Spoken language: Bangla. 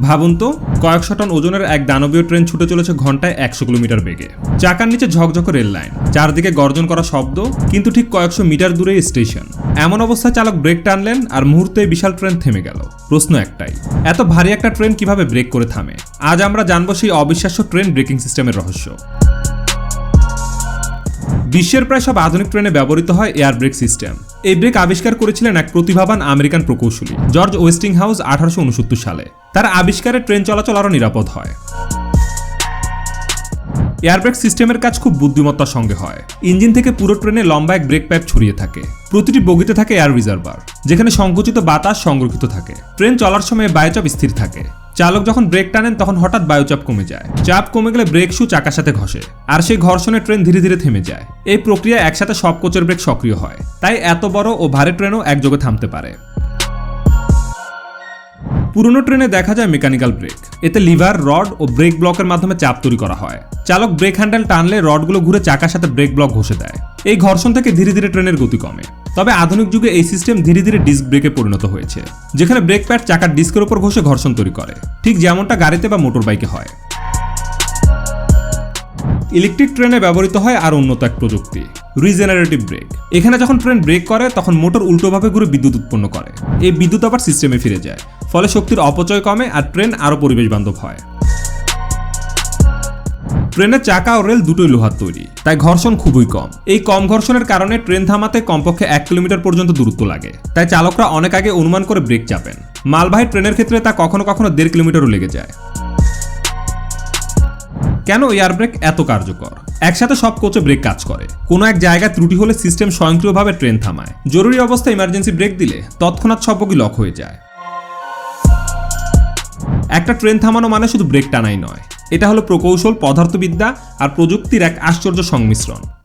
ভাবুন তো, কয়েকশো টন ওজনের এক দানবীয় ট্রেন ছুটে চলেছে ঘন্টায় একশো কিলোমিটার বেগে। চাকার নিচে ঝকঝক রেল লাইন, চারদিকে গর্জন করা শব্দ, কিন্তু ঠিক কয়েকশো মিটার দূরে স্টেশন। এমন অবস্থায় চালক ব্রেক টানলেন আর মুহূর্তে বিশাল ট্রেন থেমে গেল। প্রশ্ন একটাই, এত ভারী একটা ট্রেন কীভাবে ব্রেক করে থামে? আজ আমরা জানব সেই অবিশ্বাস্য ট্রেন ব্রেকিং সিস্টেমের রহস্য। বিশ্বের প্রায় সব আধুনিক ট্রেনে ব্যবহৃত হয় এয়ার ব্রেক সিস্টেম। এই ব্রেক আবিষ্কার করেছিলেন এক প্রতিভাবান আমেরিকান প্রকৌশলী, জর্জ ওয়েস্টিং হাউস আঠারোশো উনসত্তর সালে। তার আবিষ্কারে ট্রেন চলাচল আরও নিরাপদ হয়। এয়ারব্রেক সিস্টেমের কাজ খুব বুদ্ধিমত্তার সঙ্গে হয়। ইঞ্জিন থেকে পুরো ট্রেনে লম্বা এক ব্রেক পাইপ ছড়িয়ে থাকে। প্রতিটি বগিতে থাকে এয়ার রিজার্ভার, যেখানে সংকুচিত বাতাস সংরক্ষিত থাকে। ট্রেন চলার সময় বায়ুচাপ স্থির থাকে। চালক যখন ব্রেক টানেন, তখন হঠাৎ বায়ুচাপ কমে যায়। চাপ কমে গেলে ব্রেক শু চাকার সাথে ঘষে, আর সেই ঘর্ষণে ট্রেন ধীরে ধীরে থেমে যায়। এই প্রক্রিয়া একসাথে সব কোচের ব্রেক সক্রিয় হয়। তাই এত বড় ও ভারী ট্রেনও একযোগে থামতে পারে। পুরনো ট্রেনে দেখা যায় মেকানিক্যাল ব্রেক। এতে লিভার, রড ও ব্রেক ব্লকের মাধ্যমে চাপ তৈরি করা হয়। চালক ব্রেক হ্যান্ডেল টানলে রডগুলো ঘুরে চাকার সাথে ব্রেক ব্লক ঘষে দেয়। এই ঘর্ষণ থেকে ধীরে ধীরে ট্রেনের গতি কমে। তবে আধুনিক যুগে এই সিস্টেম ধীরে ধীরে ডিস্ক ব্রেকে পরিণত হয়েছে, যেখানে ব্রেক প্যাড চাকার ডিস্কের উপর ঘষে ঘর্ষণ তৈরি করে। ঠিক যেমনটা গাড়িতে বা মোটর বাইকে হয়। ইলেকট্রিক ট্রেনে ব্যবহৃত হয় আর উন্নত এক প্রযুক্তি, রিজেনারেটিভ ব্রেক। এখানে যখন ট্রেন ব্রেক করে, তখন মোটর উল্টোভাবে ঘুরে বিদ্যুৎ উৎপন্ন করে। এই বিদ্যুৎ আবার সিস্টেমে ফিরে যায়। ফলে শক্তির অপচয় কমে আর ট্রেন আরও পরিবেশ বান্ধব হয়। ট্রেনের চাকা ও রেল দুটোই লোহার তৈরি, তাই ঘর্ষণ খুবই কম। এই কম ঘর্ষণের কারণে ট্রেন থামাতে কমপক্ষে এক কিলোমিটার পর্যন্ত দূরত্ব লাগে, তাই চালকরা অনেক আগে অনুমান করে ব্রেক চাপেন। মালবাহী ট্রেনের ক্ষেত্রে তা কখনো কখনো দেড় কিলোমিটারও লেগে যায়। কেন এয়ার ব্রেক এত কার্যকর? একসাথে সব কোচে ব্রেক কাজ করে। কোনো এক জায়গায় ত্রুটি হলে সিস্টেম স্বয়ংক্রিয়ভাবে ট্রেন থামায়। জরুরি অবস্থায় ইমার্জেন্সি ব্রেক দিলে তৎক্ষণাৎ সব বগি লক হয়ে যায়। একটা ট্রেন থামানো মানে শুধু ব্রেক টানাই নয়। এটা হলো প্রকৌশল, পদার্থবিদ্যা আর প্রযুক্তির এক আশ্চর্য সংমিশ্রণ।